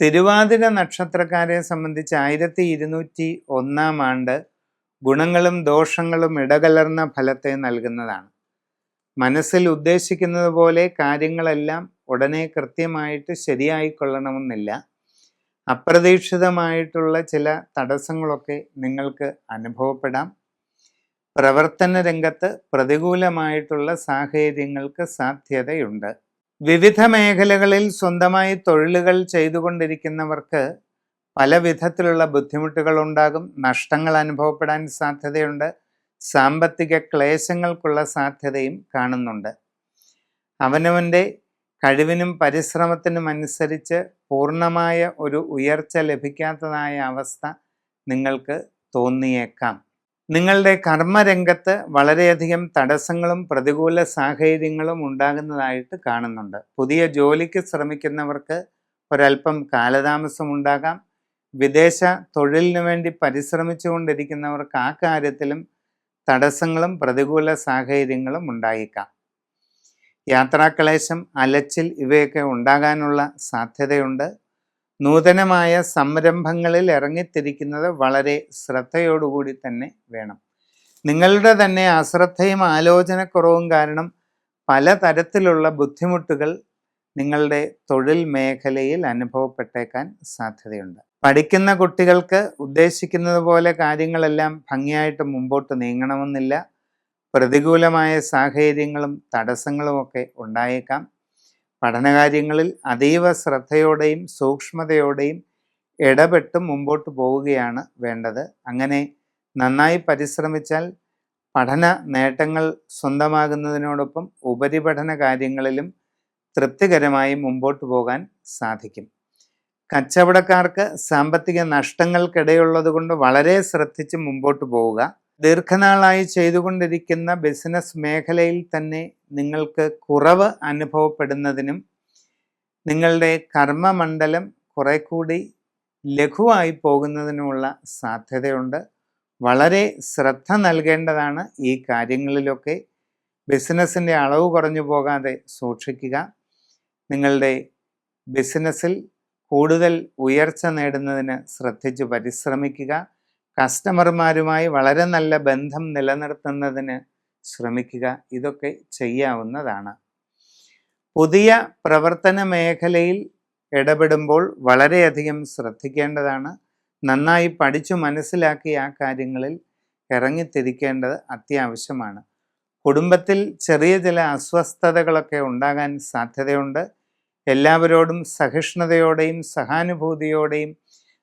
തിരുവാതിര നക്ഷത്രക്കാരെ സംബന്ധിച്ച് ആയിരത്തി ഇരുന്നൂറ്റി ഒന്നാം ആണ്ട് ഗുണങ്ങളും ദോഷങ്ങളും ഇടകലർന്ന ഫലത്തെ നൽകുന്നതാണ്. മനസ്സിൽ ഉദ്ദേശിക്കുന്നത് പോലെ കാര്യങ്ങളെല്ലാം ഉടനെ കൃത്യമായിട്ട് ശരിയായിക്കൊള്ളണമെന്നില്ല. അപ്രതീക്ഷിതമായിട്ടുള്ള ചില തടസ്സങ്ങളൊക്കെ നിങ്ങൾക്ക് അനുഭവപ്പെടാം. പ്രവർത്തന രംഗത്ത് പ്രതികൂലമായിട്ടുള്ള സാഹചര്യങ്ങൾക്ക് സാധ്യതയുണ്ട്. വിവിധ മേഖലകളിൽ സ്വന്തമായി തൊഴിലുകൾ ചെയ്തുകൊണ്ടിരിക്കുന്നവർക്ക് പല വിധത്തിലുള്ള ബുദ്ധിമുട്ടുകൾ ഉണ്ടാകും നഷ്ടങ്ങൾ അനുഭവപ്പെടാൻ സാധ്യതയുണ്ട്. സാമ്പത്തിക ക്ലേശങ്ങൾക്കുള്ള സാധ്യതയും കാണുന്നുണ്ട്. അവനവന്റെ കഴിവിനും പരിശ്രമത്തിനും അനുസരിച്ച് പൂർണമായ ഒരു ഉയർച്ച ലഭിക്കാത്തതായ അവസ്ഥ നിങ്ങൾക്ക് തോന്നിയേക്കാം. നിങ്ങളുടെ കർമ്മരംഗത്ത് വളരെയധികം തടസ്സങ്ങളും പ്രതികൂല സാഹചര്യങ്ങളും ഉണ്ടാകുന്നതായിട്ട് കാണുന്നുണ്ട്. പുതിയ ജോലിക്ക് ശ്രമിക്കുന്നവർക്ക് ഒരല്പം കാലതാമസം ഉണ്ടാകാം. വിദേശ തൊഴിലിനു വേണ്ടി പരിശ്രമിച്ചുകൊണ്ടിരിക്കുന്നവർക്ക് ആ കാര്യത്തിലും തടസ്സങ്ങളും പ്രതികൂല സാഹചര്യങ്ങളും ഉണ്ടായേക്കാം. യാത്രാക്ലേശം അലച്ചിൽ ഇവയൊക്കെ ഉണ്ടാകാനുള്ള സാധ്യതയുണ്ട്. നൂതനമായ സംരംഭങ്ങളിൽ ഇറങ്ങിത്തിരിക്കുന്നത് വളരെ ശ്രദ്ധയോടുകൂടി തന്നെ വേണം. നിങ്ങളുടെ തന്നെ അശ്രദ്ധയും ആലോചനക്കുറവും കാരണം പലതരത്തിലുള്ള ബുദ്ധിമുട്ടുകൾ നിങ്ങളുടെ തൊഴിൽ മേഖലയിൽ അനുഭവപ്പെട്ടേക്കാൻ സാധ്യതയുണ്ട്. പഠിക്കുന്ന കുട്ടികൾക്ക് ഉദ്ദേശിക്കുന്നത് പോലെ കാര്യങ്ങളെല്ലാം ഭംഗിയായിട്ട് മുമ്പോട്ട് നീങ്ങണമെന്നില്ല. പ്രതികൂലമായ സാഹചര്യങ്ങളും തടസ്സങ്ങളുമൊക്കെ ഉണ്ടായേക്കാം. പഠനകാര്യങ്ങളിൽ അതീവ ശ്രദ്ധയോടെയും സൂക്ഷ്മതയോടെയും ഇടപെട്ട് മുമ്പോട്ട് പോവുകയാണ് വേണ്ടത്. അങ്ങനെ നന്നായി പരിശ്രമിച്ചാൽ പഠന നേട്ടങ്ങൾ സ്വന്തമാകുന്നതിനോടൊപ്പം ഉപരിപഠന കാര്യങ്ങളിലും തൃപ്തികരമായി മുമ്പോട്ട് പോകാൻ സാധിക്കും. കച്ചവടക്കാർക്ക് സാമ്പത്തിക നഷ്ടങ്ങൾക്കിടയുള്ളത് കൊണ്ട് വളരെ ശ്രദ്ധിച്ച് മുമ്പോട്ട് പോവുക. ദീർഘനാളായി ചെയ്തുകൊണ്ടിരിക്കുന്ന ബിസിനസ് മേഖലയിൽ തന്നെ നിങ്ങൾക്ക് കുറവ് അനുഭവപ്പെടുന്നതിനും നിങ്ങളുടെ കർമ്മമണ്ഡലം കുറെ കൂടി ലഘുവായി പോകുന്നതിനുമുള്ള സാധ്യതയുണ്ട്. വളരെ ശ്രദ്ധ നൽകേണ്ടതാണ് ഈ കാര്യങ്ങളിലൊക്കെ. ബിസിനസ്സിന്റെ അളവ് കുറഞ്ഞു പോകാതെ സൂക്ഷിക്കുക. നിങ്ങളുടെ ബിസിനസ്സിൽ കൂടുതൽ ഉയർച്ച നേടുന്നതിന് ശ്രദ്ധിച്ച് പരിശ്രമിക്കുക. കസ്റ്റമർമാരുമായി വളരെ നല്ല ബന്ധം നിലനിർത്തുന്നതിന് ശ്രമിക്കുക ഇതൊക്കെ ചെയ്യാവുന്നതാണ്. പുതിയ പ്രവർത്തന മേഖലയിൽ ഇടപെടുമ്പോൾ വളരെയധികം ശ്രദ്ധിക്കേണ്ടതാണ്. നന്നായി പഠിച്ചു മനസ്സിലാക്കി ആ കാര്യങ്ങളിൽ ഇറങ്ങിത്തിരിക്കേണ്ടത് അത്യാവശ്യമാണ്. കുടുംബത്തിൽ ചെറിയ ചില അസ്വസ്ഥതകളൊക്കെ ഉണ്ടാകാൻ സാധ്യതയുണ്ട്. എല്ലാവരോടും സഹിഷ്ണുതയോടെയും സഹാനുഭൂതിയോടെയും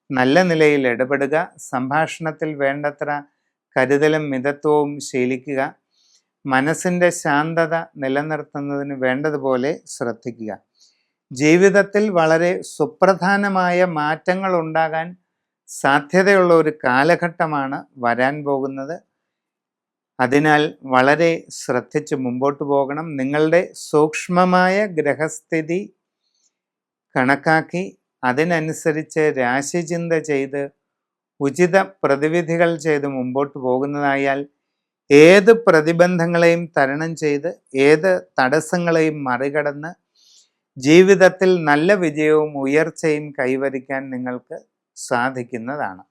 നല്ല നിലയിൽ ഇടപെടുക സംഭാഷണത്തിൽ വേണ്ടത്ര കരുതലും മിതത്വവും ശീലിക്കുക മനസ്സിന്റെ ശാന്തത നിലനിർത്തുന്നതിന് വേണ്ടതുപോലെ ശ്രദ്ധിക്കുക. ജീവിതത്തിൽ വളരെ സുപ്രധാനമായ മാറ്റങ്ങൾ ഉണ്ടാകാൻ സാധ്യതയുള്ള ഒരു കാലഘട്ടമാണ് വരാൻ പോകുന്നത്. അതിനാൽ വളരെ ശ്രദ്ധിച്ച് മുമ്പോട്ട് പോകണം. നിങ്ങളുടെ സൂക്ഷ്മമായ ഗ്രഹസ്ഥിതി കണക്കാക്കി അതിനനുസരിച്ച് രാശിചിന്ത ചെയ്ത് ഉചിത പ്രതിവിധികൾ ചെയ്ത് മുമ്പോട്ട് പോകുന്നതായാൽ ഏത് പ്രതിബന്ധങ്ങളെയും തരണം ചെയ്ത് ഏത് തടസ്സങ്ങളെയും മറികടന്ന് ജീവിതത്തിൽ നല്ല വിജയവും ഉയർച്ചയും കൈവരിക്കാൻ നിങ്ങൾക്ക് സാധിക്കുന്നതാണ്.